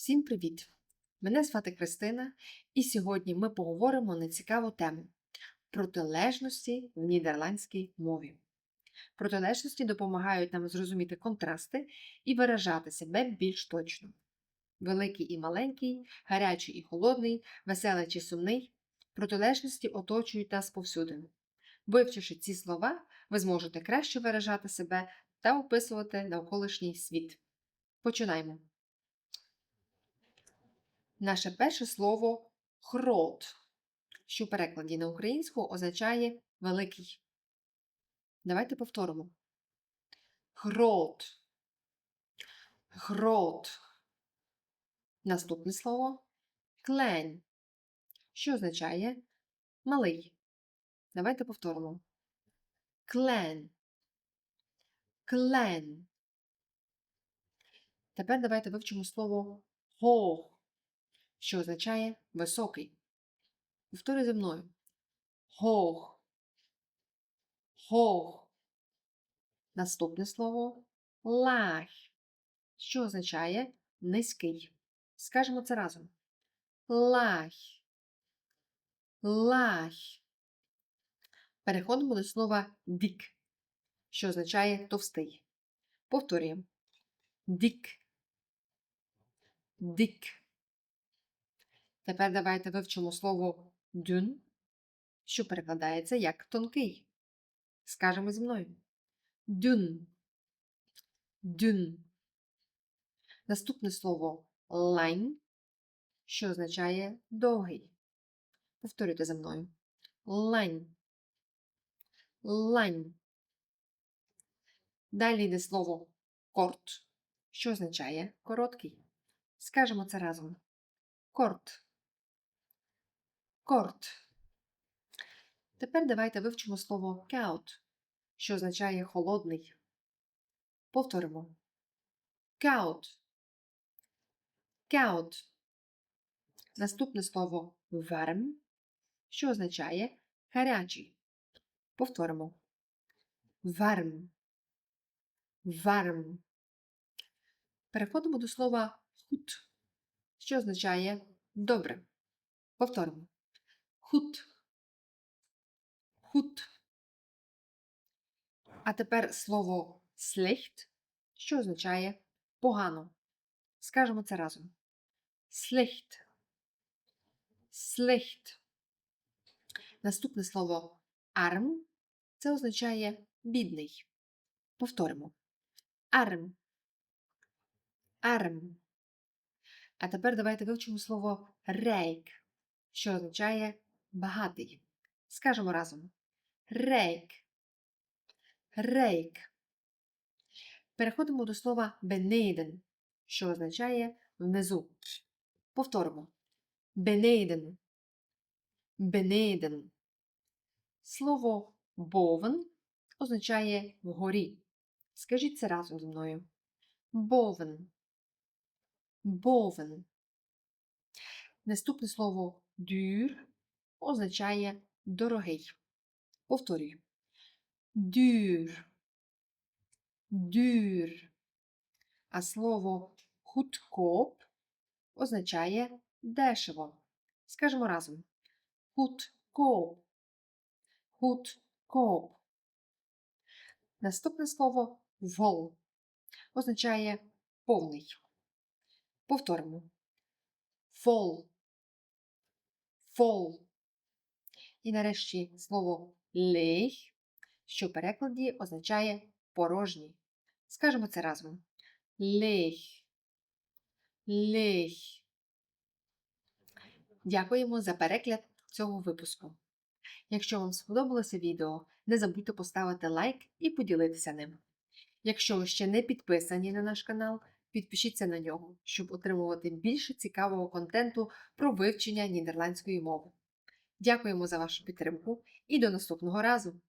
Всім привіт! Мене звати Кристина, і сьогодні ми поговоримо на цікаву тему протилежності в нідерландській мові. Протилежності допомагають нам зрозуміти контрасти і виражати себе більш точно. Великий і маленький, гарячий і холодний, веселий чи сумний протилежності оточують нас повсюди. Вивчивши ці слова, ви зможете краще виражати себе та описувати навколишній світ. Починаємо. Наше перше слово хрот, що в перекладі на українську означає великий. Давайте повторимо. Хрот. Хрот. Наступне слово клень, що означає малий. Давайте повторимо. Клен. Клен. Тепер давайте вивчимо слово хог, що означає високий. Повторюй за мною. Хог. Хог. Наступне слово лах, що означає низький. Скажемо це разом. Лах. Лах. Переходимо до слова дік, що означає товстий. Повторюємо. Дік. Дік. Тепер давайте вивчимо слово дюн, що перекладається як тонкий. Скажемо зі мною. Дюн. Дюн. Наступне слово лайн, що означає довгий. Повторюйте за мною. Лайн. Лайн. Далі йде слово корт, що означає короткий. Скажемо це разом. Корт. Корт. Тепер давайте вивчимо слово каут, що означає холодний. Повторимо. Каут. Каут. Наступне слово warm, що означає гарячий. Повторимо. Warm. Warm. Переходимо до слова хут, що означає добре. Повторимо. Хут. Хут. А тепер слово slecht, що означає погано. Скажемо це разом. Slecht. Slecht. Наступне слово arm це означає бідний. Повторимо. Arm. Arm. А тепер давайте вивчимо слово рейк, що означає багатий. Скажемо разом. Рейк. Рейк. Переходимо до слова beneden, що означає внизу. Повторимо. Beneden. Beneden. Слово boven означає вгорі. Скажіть це разом зі мною. Boven. Boven. Наступне слово duur означає дорогий. Повторюю. Duur. Duur. А слово goedkoop означає дешево. Скажемо разом. Goedkoop. Goedkoop. Наступне слово vol означає повний. Повторимо. Vol. Vol. І нарешті слово лег, що в перекладі означає порожній. Скажемо це разом. Лег. Лег. Дякуємо за перегляд цього випуску. Якщо вам сподобалося відео, не забудьте поставити лайк і поділитися ним. Якщо ви ще не підписані на наш канал, підпишіться на нього, щоб отримувати більше цікавого контенту про вивчення нідерландської мови. Дякуємо за вашу підтримку і до наступного разу!